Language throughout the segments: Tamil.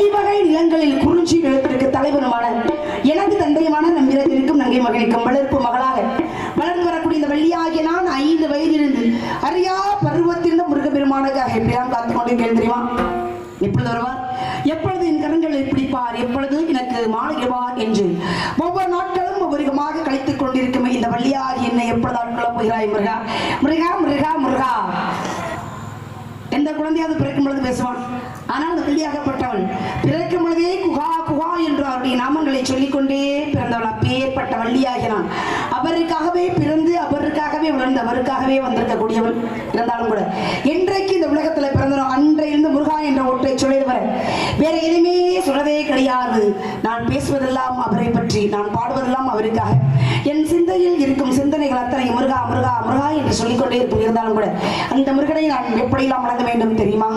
ஐவகை நிலங்களில் குறிஞ்சி நிலத்திற்கு தலைவனுமான எனது தந்தையுமான நம்பிரத்தில் இருக்கும் நங்கை மகனுக்கும் வளர்ப்பு மகளாக வளர்ந்து வரக்கூடிய இந்த வெள்ளியாகிய நான் ஐந்து வயதிலிருந்து அறியா பருவத்திலிருந்து முருகப்பெருமானுக்காக எப்படிலாம் காத்துக் கொண்டிருக்கிறேன் தெரியுமா? எப்பொழுது வருவார்? எப்பொழுது என் கரங்களை பிடிப்பார்? எப்பொழுது எனக்கு மாளிகைவார் என்று ஒவ்வொரு நாட்களும் ஒவ்வொரு விதமாக கழித்துக் கொண்டிருக்கும் இந்த வள்ளியாகி என்னை எப்பொழுது ஆட்கொள்ளப் போகிறாய் முருகா? முருகா முருகா முருகா. எந்த குழந்தையாவது பிறக்கும் பொழுது பேசுவான். ஆனால் அந்த பிள்ளையாகப்பட்டவள் பிறக்கும் பொழுதே குகா என்று அவருடைய நாமங்களை சொல்லிக்கொண்டே பிறந்தவள் அப்பேற்பட்ட வள்ளியாகினான். அவருக்காகவே பிறந்து அவருக்காகவே வளர்ந்து அவருக்காகவே வந்திருக்கக்கூடியவள் இருந்தாலும் கூட. என்றைக்கு இந்த உலகத்துல பிறந்தனும் அன்றையிலிருந்து முருகா என்ற ஒற்றை சொல்லியவர் வேற எதுவுமே சொல்லவே கிடையாது. நான் பேசுவதெல்லாம் அவரை பற்றி நான் பாடுவதெல்லாம் அவருக்காக. என் சிந்தையில் இருக்கும் சிந்தனைகள் அத்தனை முருகா முருகா முருகா என்று சொல்லிக்கொண்டே இருக்கும் இருந்தாலும் கூட அந்த முருகனை நான் எப்படியெல்லாம் வழங்க வேண்டும் தெரியுமா?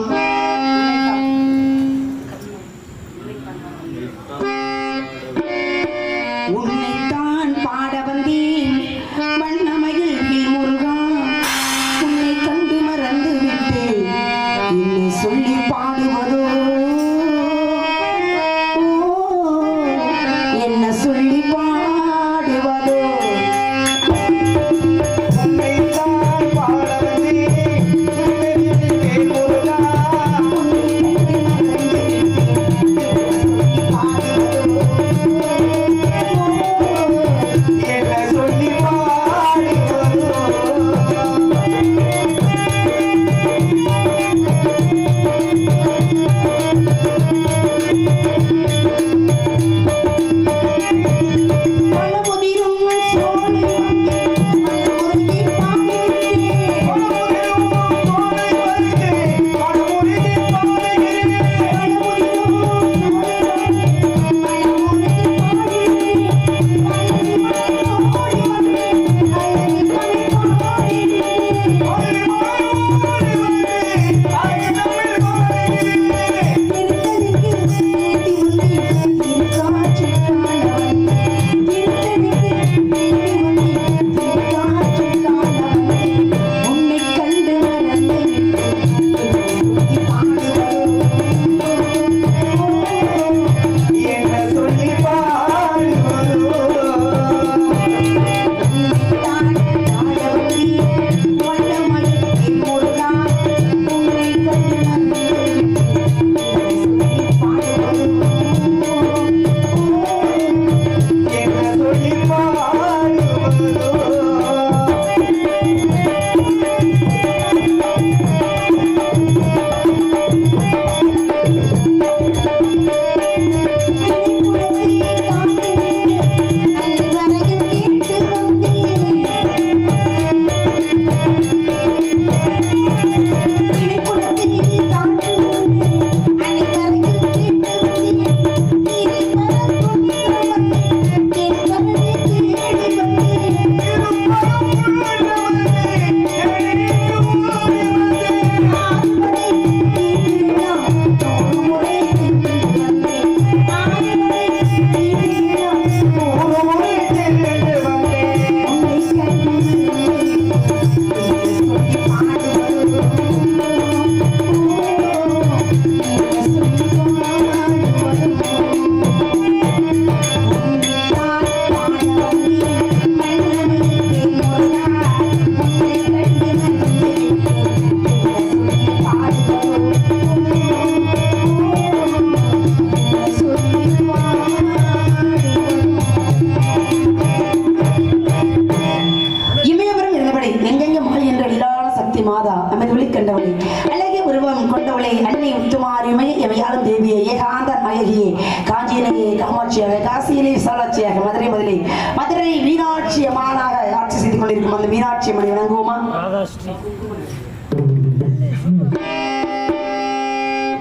காசியிலே விசாலாட்சியாக மதுரை முதலே மதுரை மீனாட்சி அம்மானாக ஆட்சி செய்து கொண்டிருக்கும் அந்த மீனாட்சி அம்மனை வணங்குவோமா?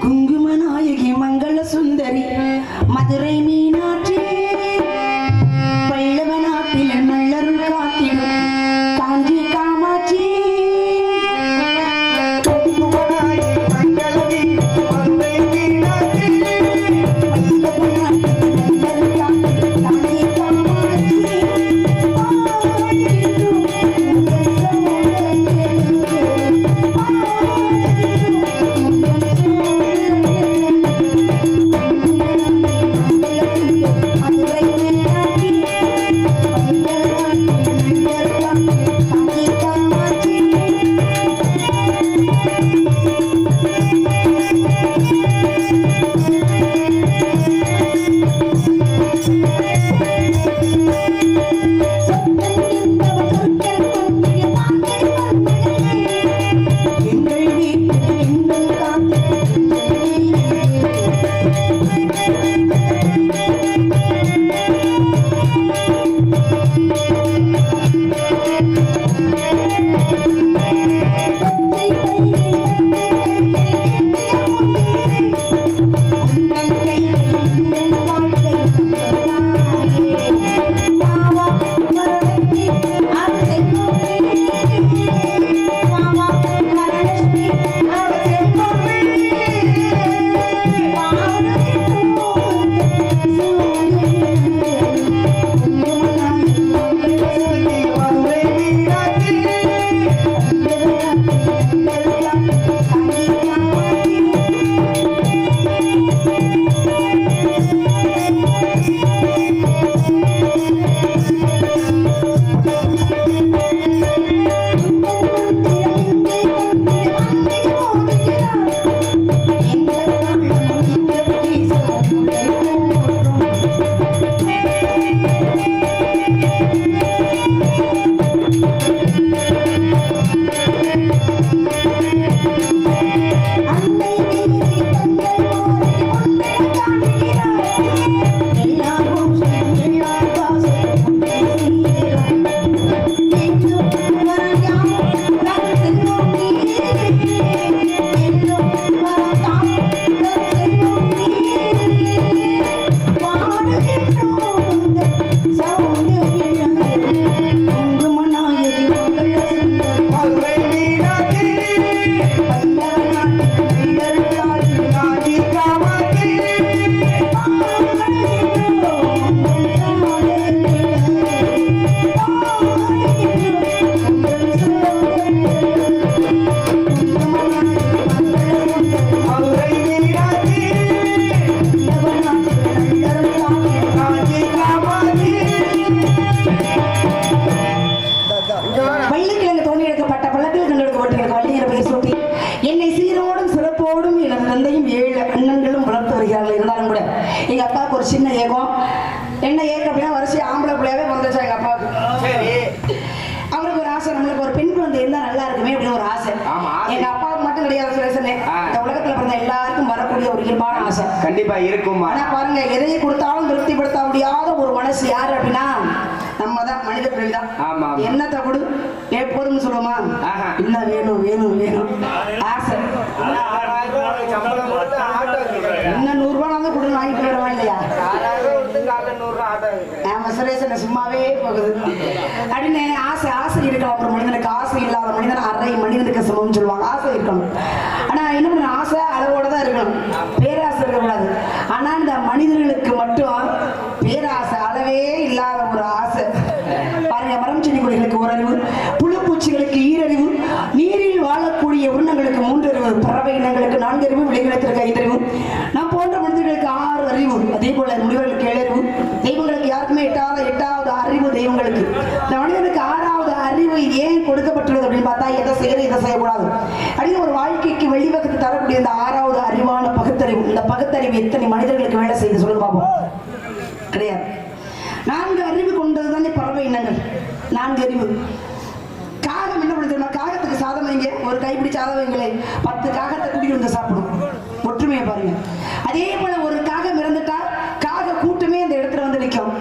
குங்கும நாயகி மங்கள சுந்தரி மதுரை வரிசை ஆம்பளை பிள்ளையாவே வந்துச்சா எங்க அப்பாவுக்கு அவருக்கு ஒரு ஆசை நம்மளுக்கு ஒரு பெண் குழந்தை இருந்தா நல்லா இருக்குமே அப்படின்னு ஒரு ஆசை. எங்க அப்பாவுக்கு மட்டும் கிடையாது சுரேசனே. இந்த உலகத்துல பிறந்த எல்லாருக்கும் வரக்கூடிய ஒரு இயல்பான ஆசை கண்டிப்பா இருக்கும்மா ஆனா பாருங்க எதை கொடுத்தாலும் திருப்திப்படுத்த முடியாத ஒரு மனசு யாரு அப்படின்னா நம்ம தான் மனித பிறவிதான் ஆமா, ஆமா. என்னத்தை கொடு எப்போதும் சொல்லுவோமா. இன்னும் வேணும் வேணும் வேணும் ஆசை. இன்னும் நூறு ரூபாய் கொடுத்து வாங்கிட்டு வருவா இல்லையா ஆறாயிரம் ரூபாய் கொடுத்து காலைல நூறு ரூபாய் ஆட்டோ கேக்குறேன். சும்மாவே போகுது அப்படின்னு ஆசை ஆசை இருக்கலாம் ஒரு மனிதனுக்கு ஆசை இல்லாத மனிதன் அரை மனிதனுக்கு சமம்னு சொல்லுவாங்க. ஆசை இருக்கணும். ஆனா என்ன பண்ண ஆசை அளவோட தான் இருக்கணும். பேராசை இருக்கக்கூடாது. ஆனா இந்த மனிதர்களுக்கு மட்டும் பேராசை அளவே இல்லாத ஒரு ஆசை. பாருங்க மரம் செடி கொடிகளுக்கு ஓரறிவு அறிவு புழு பூச்சிகளுக்கு ஈரறிவு நீரில் வாழக்கூடிய உருணங்களுக்கு மூன்று அறிவு பறவை இனங்களுக்கு நான்கு அறிவு விளைநிலத்திற்கு ஐந்து அறிவு நாம் போன்ற மனிதர்களுக்கு ஆறு அறிவு. அதே போல முனிவர்களுக்கு இருக்கு இந்த மனிதனுக்கு ஆறாவது அறிவு ஏன் கொடுக்கப்பட்டுள்ளது அப்படின்னு பார்த்தா எதை செய்யறது எதை செய்யக்கூடாது. அப்படின்னு ஒரு வாழ்க்கைக்கு வெளிவகுத்து தரக்கூடிய இந்த ஆறாவது அறிவான பகுத்தறிவு இந்த பகுத்தறிவு எத்தனை மனிதர்களுக்கு வேலை செய்து சொல்லுங்க பார்ப்போம் கிடையாது. நான்கு அறிவு கொண்டது தானே பறவை இனங்கள். நான்கு அறிவு. காகம் என்ன பண்ணுது காகத்துக்கு சாதம் வைங்க. ஒரு கைப்பிடி சாதம் வைங்களே பத்து காகத்தை கூட்டிட்டு வந்து சாப்பிடும். ஒற்றுமையை பாருங்க. அதே போல ஒரு காகம் இறந்துட்டா காக கூட்டமே அந்த இடத்துல வந்து நிற்கும்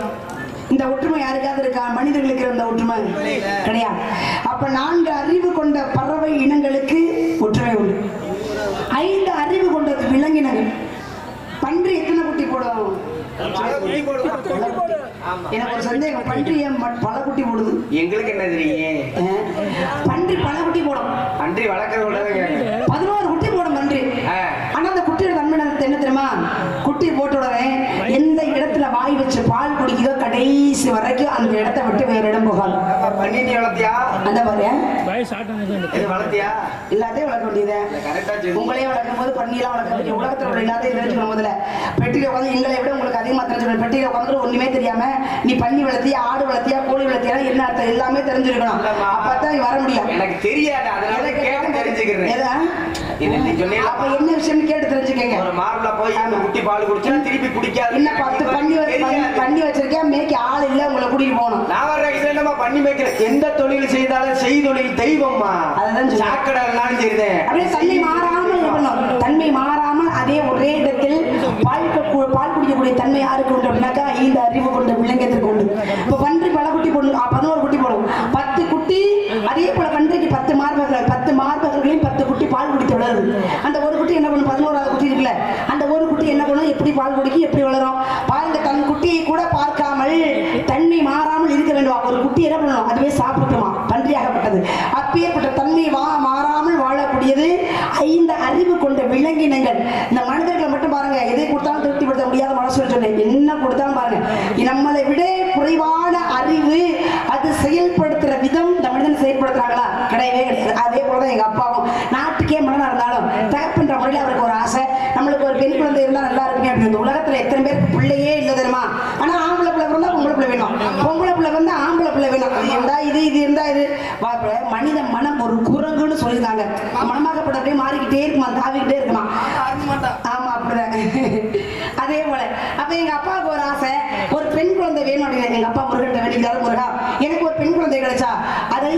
இந்த ஒற்றுமை யாருக்காவது இருக்கா மனிதர்களுக்கு இருந்த ஒற்றுமை கிடையாது. அப்ப நான்கு அறிவு கொண்ட பறவை இனங்களுக்கு ஒற்றுமை உண்டு. ஐந்து அறிவு கொண்டது விலங்கினங்கள். பன்றி எத்தனை குட்டி போடும். எனக்கு ஒரு சந்தேகம். பன்றி ஏன் பல குட்டி போடுது? எங்களுக்கு என்ன தெரியும்? பன்றி பல குட்டி போடும். அன்றி வளர்க்கறத விட கேட்கறேன். பதினோரு குட்டி போடும் பன்றி ஆ. ஆனா அந்த குட்டியோட தன்மை எனக்கு என்ன தெரியுமா குட்டி போட்ட உடனே எந்த இடத்துல வாய் வச்சு பால் குடிக்குதோ கடைசி வரைக்கும் அந்த இடத்த விட்டு வேற இடம் போகாது. பன்னீர் வளர்த்தியா அந்த மாதிரி இது வளர்த்தியா? எல்லாத்தையும் வளர்க்க வேண்டியது. உங்களையும் வளர்க்கும் போது பன்னியெல்லாம் வளர்க்க வேண்டிய உலகத்தில் உள்ள எல்லாத்தையும் தெரிஞ்சுக்கணும் முதல்ல பெட்டியில உட்காந்து எங்களை விட உங்களுக்கு அதிகமாக தெரிஞ்சுக்கணும் பெட்டியில உட்காந்து ஒண்ணுமே தெரியாம நீ பன்னி வளர்த்தியா ஆடு வளர்த்தியா கோழி வளர்த்தியா என்ன அர்த்தம்? எல்லாமே தெரிஞ்சிருக்கணும். அப்பதான் நீ வர முடியும். எனக்கு தெரியாது. அதனால கேட்டு தெரிஞ்சுக்கிறேன். என்ன விஷயம்னு கேட்டு தெரிஞ்சுக்கங்க. ஒரு மார்பிள போய் அந்த குட்டி பால் குடிச்சா திருப்பி குடிக்காது. இன்னும் பத்து பண்ணி. பண்ணி வச்சிருக்கேன் மேய்க்க ஆள் இல்ல உங்களை கூட்டிட்டு போகணும். நான் வர்ற என்னமா பண்ணி வைக்கிறேன் எந்த தொழில் செய்தாலும் செய்தொழில் தெய்வம்மா. அதுதான். சாக்கடை இருந்தாலும் சரிதான். அப்படியே தன்மை இருக்கணும் தன்மை மாறாமல் அதே ஒரே இடத்தில் பால் பால் குடிக்கக்கூடிய தன்மை யாருக்கு உண்டு அப்படின்னாக்கா இந்த அறிவு கொண்ட விலங்கியத்திற்கு உண்டு இப்போ பன்றி பல குட்டி போடும் ஆ, பதினோரு குட்டி போடும் பத்து குட்டி அதே போல பன்றிக்கு பத்து மார்பகங்கள் பத்து மார்பகங்களையும் பத்து குட்டி பால் அந்த ஒரு குட்டி என்ன பண்ணும்? பதினோராவது குட்டி இருக்குல்ல அந்த ஒரு குட்டி என்ன பண்ணும்? எப்படி பால் குடிக்கும் எப்படி வளரும்? பாருங்க தன் குட்டியை கூட பார்க்காமல் தன்மை மாறாமல் இருக்க வேண்டும்? ஒரு குட்டி என்ன பண்ணணும்? அதுவே சாப்பிட்டுமா? பன்றியாகப்பட்டது. அப்பேற்பட்ட தன்மை வா மாறாமல் வாழக்கூடியது ஐந்து அறிவு கொண்ட விலங்கினங்கள். இந்த மனிதர்களை மட்டும் பாருங்க எதை கொடுத்தாலும் திருப்திப்படுத்த முடியாத மனசு சொன்னேன் என்ன கொடுத்தாலும் பாருங்க நம்மளை விட குறைவான அறிவு அது செயல்படுத்துற விதம் இந்த மனிதன் செயல்படுத்துறாங்களா கிடையவே கிடையாது அதே போலதான் எங்க அப்பாவும் நாட்டுக்கே மனநா இருந்தாலும் தகப்புன்ற முறையில் அவருக்கு ஒரு ஆசை. நம்மளுக்கு ஒரு பெண் குழந்தை இருந்தால் நல்லா இருக்குமே அப்படின்னு இந்த எத்தனை பேருக்கு பிள்ளையே இல்லை தெரியுமா? ஆனால் ஆம்பளை பிள்ளை இருந்தால் பொம்பளை பிள்ளை வேணும். பொம்பளை பிள்ளை வந்து ஆம்பளை பிள்ளை வேணும். இருந்தா இது இது இருந்தா இது. மனித மனம் ஒரு குரங்குன்னு சொல்லியிருந்தாங்க மனமாகப்பட்ட அப்படியே மாறிக்கிட்டே இருக்குமா? தாவிக்கிட்டே இருக்குமா? ஆமா அப்படிதான். அதே போல. அப்ப எங்க அப்பாவுக்கு ஒரு ஆசை. ஒரு பெண் குழந்தை வேணும் அப்படின்னு எங்க அப்பா முருகன் வேண்டிக்கிறாரு முருகா எனக்கு ஒரு பெண் குழந்தை கிடைச்சா அதை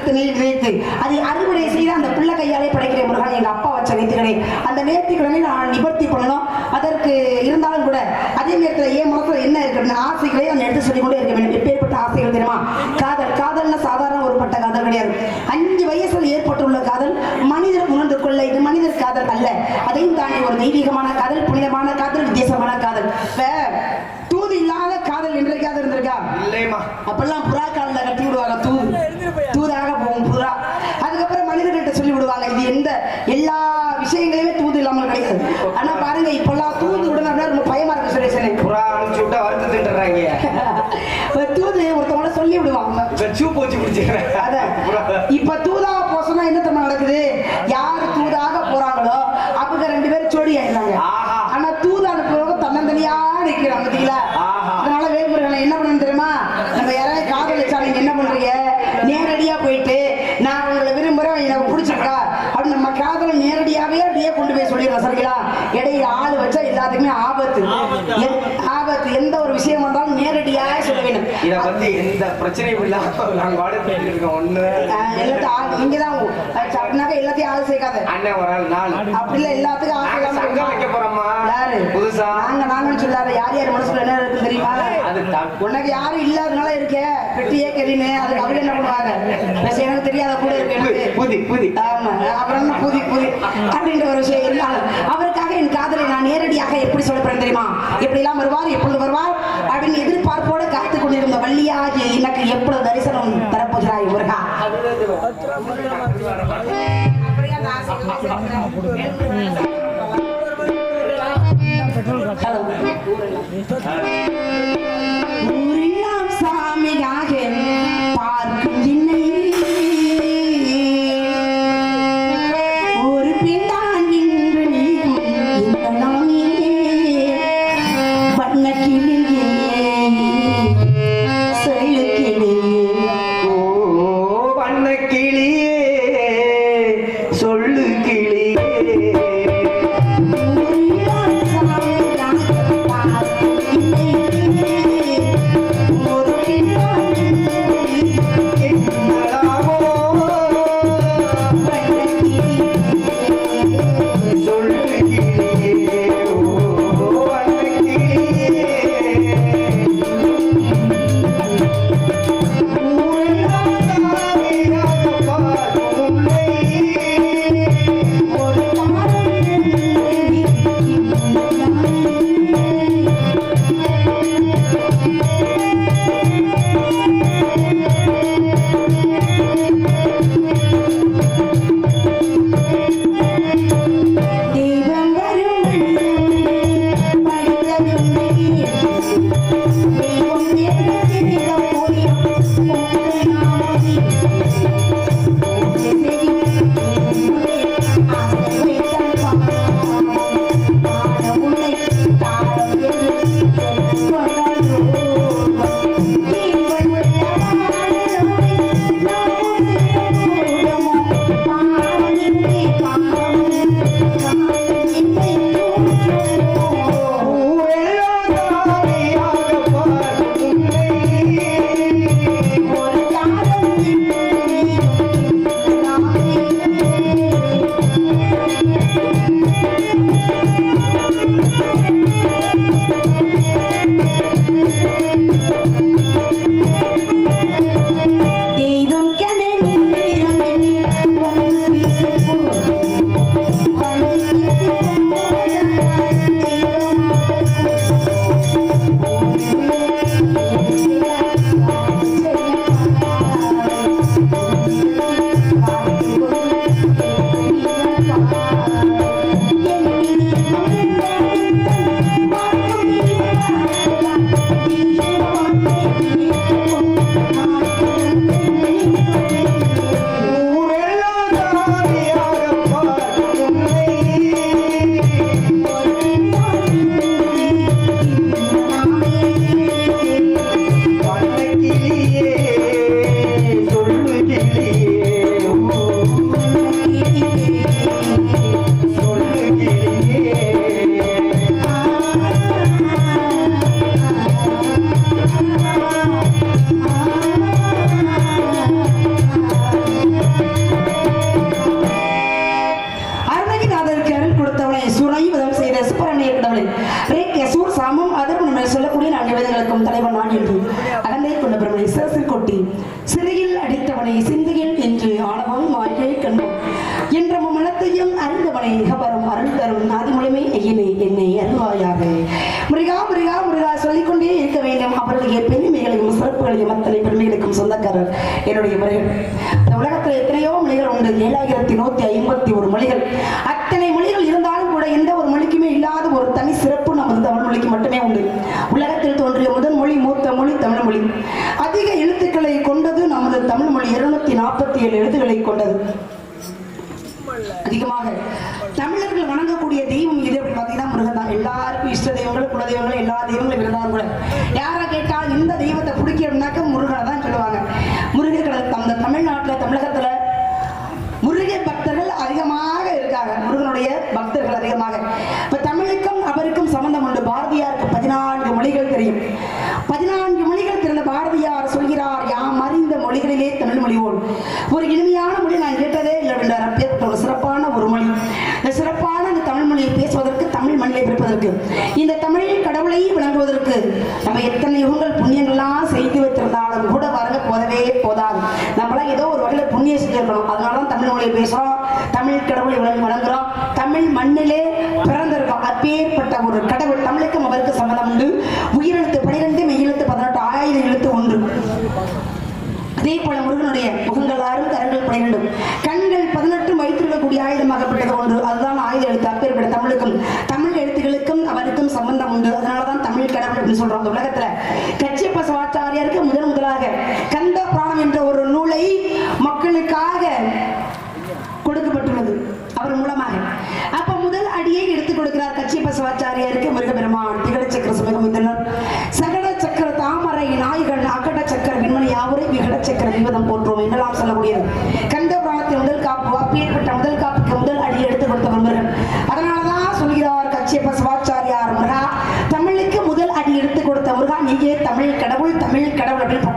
விட்டு திணையில் வைத்து அதை அறுவடை செய்து அந்த பிள்ளை கையாலே படைக்கிறேன் முருகா எங்க அப்பா வச்ச நேர்த்திக்கடை அந்த நேர்த்திக்கடனை நான் நிவர்த்தி பண்ணணும். அதற்கு இருந்தாலும் கூட அதே நேரத்தில் என் மனசுல என்ன இருக்கு ஆசைகளை நான் எடுத்து சொல்லிக் கொண்டே இருக்க வேண்டும். எப்பேற்பட்ட ஆசைகள் தெரியுமா? காதல். காதல்னா சாதாரண ஒரு பட்ட காதல் கிடையாது. அஞ்சு வயசில் ஏற்பட்டுள்ள காதல் மனிதர் உணர்ந்து கொள்ள இது மனிதர் காதல் அல்ல. அதையும் தாண்டி ஒரு தெய்வீகமான காதல் புனிதமான காதல் வித்தியாசமான காதல். தூது இல்லாத காதல் என்றைக்காவது இருந்திருக்கா? இல்லையம்மா அப்பெல்லாம் புறா காலில் கட்டி விடுவாங்க தூது தூதாக போகும் புறா அதுக்கப்புறம் மனிதர்கிட்ட சொல்லி விடுவாங்க இது எந்த எல்லா விஷயங்களையுமே தூது இல்லாமல் கிடையாது ஆனா பாருங்க இப்பெல்லாம் தூது விடணும் அப்படின்னா ரொம்ப பயமா இருக்கு சுரேஷனே புறா அனுப்பிச்சு விட்டா வருத்து தின்றாங்க இப்ப தூது ஒருத்தவங்கள சொல்லி விடுவாங்க சூப் வச்சு குடிச்சுக்கிறேன் அதான். இப்ப தூதாக போக சொன்னா என்ன தெரியுமா நடக்குது? யார் தூதாக போறாங்களோ அவங்க ரெண்டு பேரும் ஜோடி ஆயிடுறாங்க. ஆனா தூது அனுப்புறவங்க தன்னந்தனியா நிக்கிறாங்க பாத்தீங்களா. அதனால வேல்முருகனை என்ன பண்ணணும் தெரியுமா? நம்ம யாராவது காதலிச்சா நீங்க என்ன பண்றீங்க? நேரடியா போயிட்டு நான் உங்களை விரும்புறேன் எனக்கு பிடிச்சிருக்கா? அப்படின்னு நம்ம காதலை நேரடியாவே அப்படியே கொண்டு போய் சொல்லிடுறோம் சரிங்களா? இடையில ஆள் வச்சா எல்லாத்துக்குமே ஆபத்து. ஆபத்து. எந்த ஒரு விஷயம் வந்தாலும் நேரடியா நேரடியாக சொல்ல வேண்டும். இத பத்தி எந்த பிரச்சனையும் இல்லாம நாங்க வாடகை நீங்க தான் எல்லாத்தையும் ஆள் சேர்க்காத. அண்ணன் ஒரு ஆள் நான் அப்படி இல்ல எல்லாத்துக்கும் ஆள் நாங்க சேர்க்காம சங்கம் வைக்க போறோம்மா. யாரு? புதுசா? நாங்க நாங்கன்னு சொல்லாத. யார் யார் மனசுல என்ன இருக்கு தெரியுமா? அது உனக்கு யாரும் இல்லாதனால இருக்க. பெட்டியே அதுக்கு அவங்க என்ன பண்ணுவாங்க? எனக்கு தெரியாத கூட இருக்கு புதி புதி ஆமா. அப்புறம் புதி புதி? அப்படின்ற ஒரு விஷயம் இருந்தாலும் அவருக்காக என் காதலை நான் நேரடியாக எப்படி சொல்லப்படுறேன் தெரியுமா? எப்படி எல்லாம் வருவார் எப்பொழுது வருவார்? அப்படின்னு எதிர்பார்ப்போடு காத்து கொண்டிருந்த வள்ளியாகிய எனக்கு எப்பொழுது தரிசனம் தரப்போகிறாய் முருகா? ஹலோ ஊரெல்லாம் சாமியாக பார்க்கும் ஒரு மொழிகள். அத்தனை மொழிகள் இருந்தாலும் கூட எந்த ஒரு மொழிக்குமே இல்லாத ஒரு தனி சிறப்பு நமது தமிழ் மொழிக்கு மட்டுமே உண்டு. உலகத்தில் தோன்றிய முதல் மொழி மூத்த மொழி தமிழ் மொழி. அதிக எழுத்துக்களை கொண்டது நமது தமிழ் மொழி. இருநூத்தி நாற்பத்தி ஏழு எழுத்துக்களை கொண்டது. அதிகமாக தமிழர்கள் வணங்கக்கூடிய தெய்வம் எது அப்படின்னு பார்த்தீங்கன்னா முருகன் தான். எல்லாருக்கும் இஷ்ட தெய்வங்கள் குல தெய்வங்களும் எல்லா தெய்வங்களும் இருந்தாலும் கூட யாரை கேட்டால் இந்த தெய்வத்தை பிடிக்கணும்னாக்க முருகனை தான் சொல்லுவாங்க முருகர் கடல் அந்த தமிழ்நாட்டில் தமிழகத்துல முருக பக்தர்கள் அதிகமாக இருக்காங்க முருகனுடைய பக்தர்கள் அதிகமாக இப்ப தமிழுக்கும் அவருக்கும் சம்பந்தம் உண்டு பாரதியாருக்கு பதினான்கு மொழிகள் தெரியும் பதினான்கு நான்கு மொழிகள் திறந்த பாரதியார் சொல்கிறார் யாம் அறிந்த மொழிகளிலே தமிழ் மொழி போல் ஒரு இனிமையான மொழி நான் கேட்டதே இல்லை என்றார் அப்பேற்பட்ட ஒரு சிறப்பான ஒரு மொழி இந்த சிறப்பான இந்த தமிழ் மொழியை பேசுவதற்கு தமிழ் மண்ணிலே பிறப்பதற்கு இந்த தமிழ் கடவுளை விளங்குவதற்கு நம்ம எத்தனை யுகங்கள் புண்ணியங்கள்லாம் செய்து வச்சிருந்தாலும் கூட பாருங்க போதவே போதாது. நம்மளாம் ஏதோ ஒரு வகையில் புண்ணியம் செஞ்சிருக்கணும். அதனால தான் தமிழ் மொழியை பேசுகிறோம் தமிழ் கடவுளை விளங்கி வணங்குறோம். தமிழ் மண்ணிலே பிறந்திருக்கோம். அப்பேற்பட்ட ஒரு கடவுள். தமிழுக்கும் அவருக்கு சம்மதம் உண்டு. உயிரெழுத்து பனிரெண்டு மெய்யெழுத்து பதினெட்டு ஆயிரம் எழுத்து ஒன்று. அதே போல முருகனுடைய முகங்கள் ஆறும் கரங்கள் பன்னிரண்டும் கண்கள் பதினெட்டு வைத்திருக்கக்கூடிய ஆயுதமாகப்பட்டது ஒன்று. அதுதான் ஆயுத எழுத்து. அப்பேற்பட்ட தமிழுக்கும் தமிழ் அவருக்கும் சம்பந்தம் உண்டு. அதனாலதான் தமிழ் கடவுள் அப்படின்னு சொல்றோம் அந்த உலகத்துல. கச்சியப்ப சிவாச்சாரியாருக்கு முதன் முதலாக கந்த புராணம் என்ற ஒரு நூலை மக்களுக்காக கொடுக்கப்பட்டுள்ளது. அவர் மூலமாக. அப்ப முதல் அடியை எடுத்துக் கொடுக்கிறார் கச்சியப்ப சிவாச்சாரியாருக்கு முருகபெருமான் திகழ சக்கர சுமகமித்தனர். சகட சக்கர தாமரை நாய்கள் அகட சக்கர விண்மணி யாவரை விகட சக்கர விவதம் போன்றோம். என்றெல்லாம் சொல்லக்கூடியது கந்த புராணத்தின் முதல் காப்பு அப்பேற்பட்ட முதல் காப்புக்கு முதல் அடி எடுத்துக் கொடுத்தவர் முருகன் அதனாலதான் சொல்கிறார் கச்சியப்ப சிவாச்சாரியார் முருகா தமிழுக்கு முதல் அடி எடுத்துக் கொடுத்த முருகா நீயே தமிழ் கடவுள் தமிழ் கடவுள் அப்படின்னு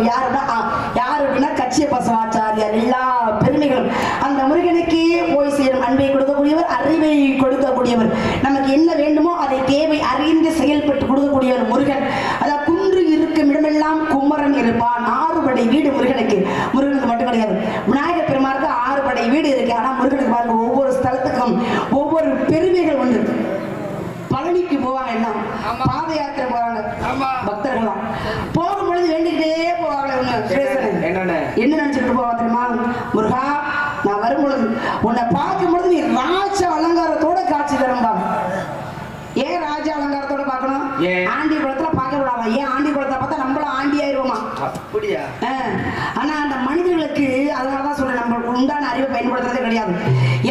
பட்டத்தை கொடுத்தவர் யாருன்னா ஆ, யார் அப்படின்னா கச்சியப்ப சிவாச்சாரியார் எல்லா பெருமைகளும் அந்த முருகனுக்கே போய் சேரும் அன்பை கொடுக்கக்கூடியவர் அறிவை கொடுக்கக்கூடியவர் நமக்கு என்ன வேண்டுமோ அதை தேவை அறிந்து செயல்பட்டு கொடுக்கக்கூடியவர் முருகன் அதாவது குன்று இருக்கும் இடமெல்லாம் குமரன் இருப்பான் ஆறு படை வீடு முருகனுக்கு முருகனுக்கு மட்டும் கிடையாது விநாயகர் பெருமாளுக்கு ஆறு படை வீடு இருக்கு ஆனா முருகனுக்கு பாருங்க ஒவ்வொரு ஸ்தலத்துக்கும் ஒவ்வொரு பெருமைகள் உண்டு பழனிக்கு போவாங்க என்ன பாத யாத்திரை போறாங்க ஆமா. பக்தர்கள்லாம் போகும் பொழுது வேண்டிக்கிட்டே போவாங்களே ஒண்ணு பேசுறேன் என்னன்னு என்ன நினைச்சுட்டு போவா தெரியுமா முருகா நான் வரும் பொழுது உன்னை பார்க்கும் பொழுது நீ ராஜ அலங்காரத்தோட காட்சி தரும்பாங்க ஏன் ராஜ அலங்காரத்தோட பார்க்கணும்? ஆண்டி குளத்துல பார்க்க விடாம ஏன் ஆண்டி குளத்தை பார்த்தா நம்மளும் ஆண்டி ஆயிருவோமா அப்படியா. ஆனா அந்த மனிதர்களுக்கு அதனாலதான் சொல்றேன் நம்மளுக்கு உண்டான அறிவை பயன்படுத்துறதே கிடையாது.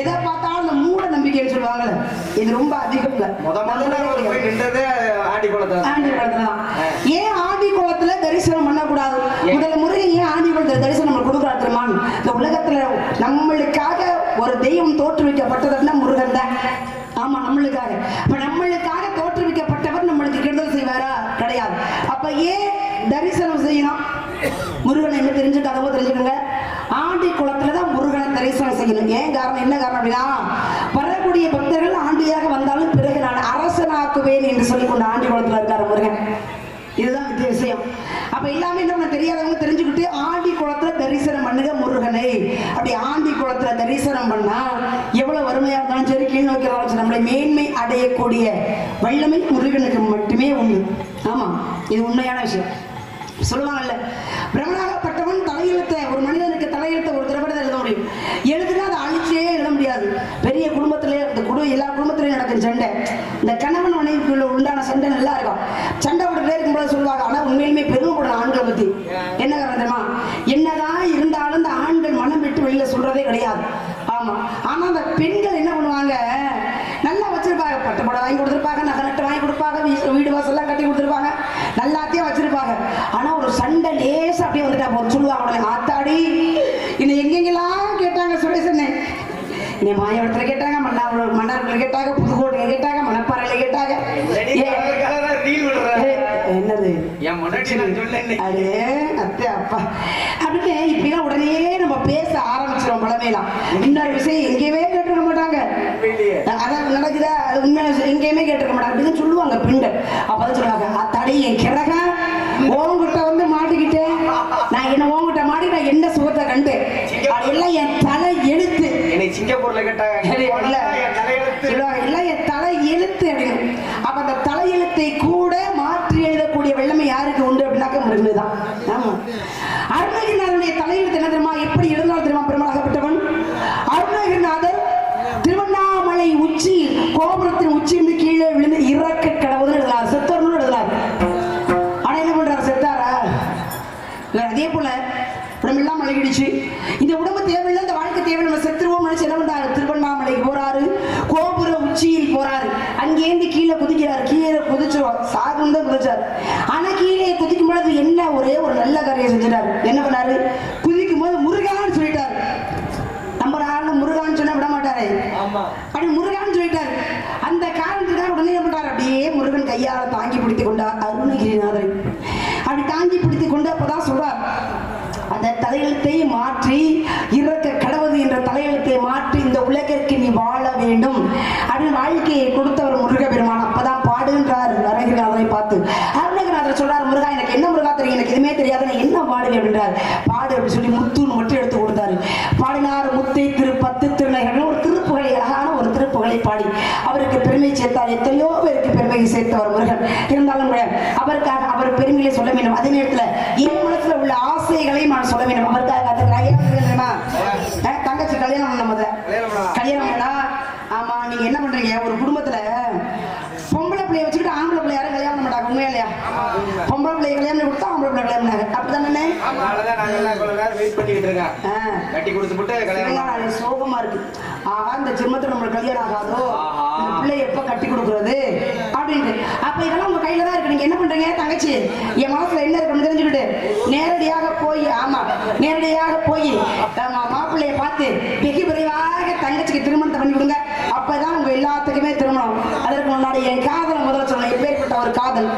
எதை பார்த்தாலும் அந்த மூட நம்பிக்கைன்னு சொல்லுவாங்கல்ல இது ரொம்ப அதிகம் இல்ல. முத முதல்ல நின்றதே ஆண்டி குளத்தை ஆண்டி குளத்துல தான். ஏன் ஆண்டி குளத்துல தரிசனம் பண்ணக்கூடாது? முதல்ல முருகன் ஏன் ஆண்டி குளத்துல தரிசனம் நம்ம கொடுக்குறாரு தெரியுமா? இந்த உலகத்துல நம்மளுக்காக ஒரு தெய்வம் தோற்றுவிக்கப்பட்டது அப்படின்னா முருகன் தான். ஆமா நம்மளுக்காக தோற்றுவிக்கப்பட்டவர் நம்மளுக்கு கெடுதல் செய்வாரா கிடையாது அப்பயே ஏன் தரிசனம் செய்யணும்? முருகனை என்ன தெரிஞ்சுக்காதவங்க தெரிஞ்சுக்கோங்க ஆண்டி குளத்துல தான் முருகனை தரிசனம் செய்யணும். ஏன் காரணம்? என்ன காரணம் அப்படின்னா வரக்கூடிய பக்தர்கள் ஆண்டியாக வந்தாலும் பிறகு நான் அரசனாக்குவேன் என்று சொல்லி கொண்டு ஆண்டி குளத்துல இருக்காரு முருகன். இதுதான் வித்திய விஷயம் அப்ப எல்லாமே நம்ம தெரியாதவங்க தெரிஞ்சுக்கிட்டு ஆண்டி குளத்துல தரிசனம் பண்ணுங்க முருகனை. அப்படி ஆண்டி குளத்துல தரிசனம் பண்ணா எவ்வளவு வறுமையா இருந்தாலும் நோக்கி இருந்தாலும் நம்மளை மேன்மை அடையக்கூடிய வல்லமை முருகனுக்கு மட்டுமே உண்டு. ஆமா இது உண்மையான விஷயம். சொல்லுவாங்கல்ல பிரமணாகப்பட்டவன் தலையெழுத்த ஒரு மனிதனுக்கு தலையெழுத்த ஒரு தடவை எழுத முடியும் எழுதுனா அதை அழிச்சே எழுத முடியாது. பெரிய குடும்பத்திலே இந்த குடும்ப எல்லா குடும்பத்திலையும் நடக்கும் சண்டை. இந்த கணவன் மனைவிக்குள்ள உண்டான சண்டை நல்லா இருக்கும். சண்டை விட்டுட்டே இருக்கும்போது சொல்லுவாங்க ஆனா உண்மையிலுமே பெருமைப்படும் ஆண்களை பத்தி. என்ன காரணம் தெரியுமா? என்னதான் இருந்தாலும் இந்த ஆண்கள் மனம் விட்டு வெளியில சொல்றதே கிடையாது. ஆமா. ஆனா அந்த பெண்கள் என்ன பண்ணுவாங்க நல்லா வச்சிருப்பாங்க பட்டு படம் வாங்கி கொடுத்துருப்பாங்க நகை நட்டு வாங்கி கொடுப்பாங்க வீடு வாசல்லாம் கட்டி கொடுத்துருப்பாங்க. நல்லாத்தையும் வச்சிருப்பாங்க. ஆனா ஒரு சண்டை லேசா அப்படியே வந்துட்டா போதும். சொல்லுவாங்க ஆத்தாடி இன்னும் எங்கெங்கெல்லாம் கேட்டாங்க? சுரேசனே இன்னை மாயவரத்துல கேட்டாங்க மன்னார் மன்னார்குள்ள கேட்டாங்க புதுக்கோட்டையில கேட்டாங்க மணப்பாறையில கேட்டாங்க. என்னது? அடே அத்தை அப்பா. அப்படின்னு இப்படிலாம் உடனே நம்ம பேச ஆரம்பிச்சிடும் பழமையெல்லாம் இன்னொரு விஷயம் எங்கேயுமே. அதான் நடக்குதா? அது உண்மையான எங்கேயுமே கேட்டிருக்க மாட்டாங்க. அப்படின்னு சொல்லுவாங்க பெண்கள். அப்பதான் சொல்லுவாங்க என் கிரக உன்கிட்ட வந்து மாட்டிக்கிட்டேன் நான் என்ன உன்கிட்ட மாட்டி நான் என்ன சுகத்தை கண்டேன் அது எல்லாம் என் தலை எழுத்து என்னை சிங்கப்பூர்ல கேட்டாங்க. அதே போல உடம்பு எல்லாம் மழகிடுச்சு இந்த உடம்பு தேவையில்லை இந்த வாழ்க்கை தேவையில்லை. நம்ம செத்துருவோம் நினைச்சு என்ன பண்றாரு? திருவண்ணாமலைக்கு போறாரு. கோபுர உச்சியில் போறாரு. அங்கேருந்து கீழே குதிக்கிறாரு. கீழே குதிச்சிருவோம் சாகும் தான் குதிச்சாரு. ஆனா கீழே குதிக்கும் பொழுது என்ன ஒரே ஒரு நல்ல காரியம் செஞ்சிட்டாரு. என்ன பண்ணாரு? குதிக்கும் போது முருகான்னு சொல்லிட்டாரு. நம்ம ஆளு முருகான்னு சொன்னா விட மாட்டாரு. அப்படி முருகான்னு சொல்லிட்டாரு. அந்த காரணத்துக்காக உடனே என்ன பண்றாரு அப்படியே முருகன் கையால தாங்கி பிடித்துக் கொண்டார் அருணகிரிநாதரை. அப்படி தாங்கி பிடித்து கொண்டு அப்பதான் சொல்றார் அந்த தலையெழுத்தை மாற்றி இறக்க கடவுது என்ற தலையெழுத்தை மாற்றி இந்த உலகிற்கு நீ வாழ வேண்டும். அப்படின்னு வாழ்க்கையை கொடுத்தவர் முருகபெருமான் அப்பதான் பாடுகின்றார் அருணகிரிநாதரை பார்த்து. அருணகிரிநாதர் சொல்றார் முருகா எனக்கு என்ன முருகா தெரியும்? எனக்கு எதுவுமே தெரியாது நான் என்ன பாடுவேன் அப்படின்றார். பாடு அப்படின்னு சொல்லி முத்துன்னு மட்டும் எடுத்து கொடுத்தாரு. பாடினார் முத்தை திரு பத்து திருநகைகள். ஒரு திருப்புகழை அழகான ஒரு திருப்புகழை பாடி. அவருக்கு பெருமை சேர்த்தார். எத்தனையோ பேருக்கு பெருமையை சேர்த்தவர் முருகன். இருந்தாலும் அவருக்கு பெருமையை சொல்ல வேண்டும். அதே நேரத்துல என் மனசுல உள்ள ஆசைகளை நான் சொல்ல வேண்டும். அவருக்காக தங்கச்சி கல்யாணம் பண்ண முத கல்யாணம் பண்ணா ஆமா நீங்க என்ன பண்றீங்க? ஒரு குடும்பத்துல பொம்பளை பிள்ளைய வச்சுக்கிட்டு ஆம்பளை பிள்ளை யாரும் கல்யாணம் பண்ண மாட்டாங்க உண்மையா இல்லையா பொம்பளை பிள்ளைய கல்யாணம் பண்ணி கொடுத்தா ஆம்பளை பிள்ளை கல்யாணம் பண்ணாங்க அப்படிதானே அதனாலதான் நாங்க எல்லாம் இவ்வளவு நேரம் வெயிட் பண்ணிட்டு இருக்கேன் ஆ. கட்டி கொடுத்து விட்டு கல்யாணம் இல்லையா, அது சோகமா இருக்கு. ஆஹா இந்த ஜென்மத்துல நம்மளுக்கு கல்யாணம் ஆகாதோ. இந்த பிள்ளை எப்ப கட்டி கொடுக்கறது? அப்படின்ட்டு. அப்ப இதெல்லாம் உங்க கையில தான் இருக்கு. நீங்க என்ன பண்றீங்க தங்கச்சி? என் மனசுல என்ன இருக்குன்னு தெரிஞ்சுக்கிட்டு. நேரடியாக போய் ஆமா நேரடியாக போய் மாப்பிள்ளைய பார்த்து வெகு விரைவாக தங்கச்சிக்கு திருமணத்தை பண்ணி கொடுங்க. அப்பதான் உங்க எல்லாத்துக்குமே திருமணம். அதற்கு முன்னாடி என் காதலை முதல்ல சொல்லணும் எப்பேற்பட்ட ஒரு காதல்?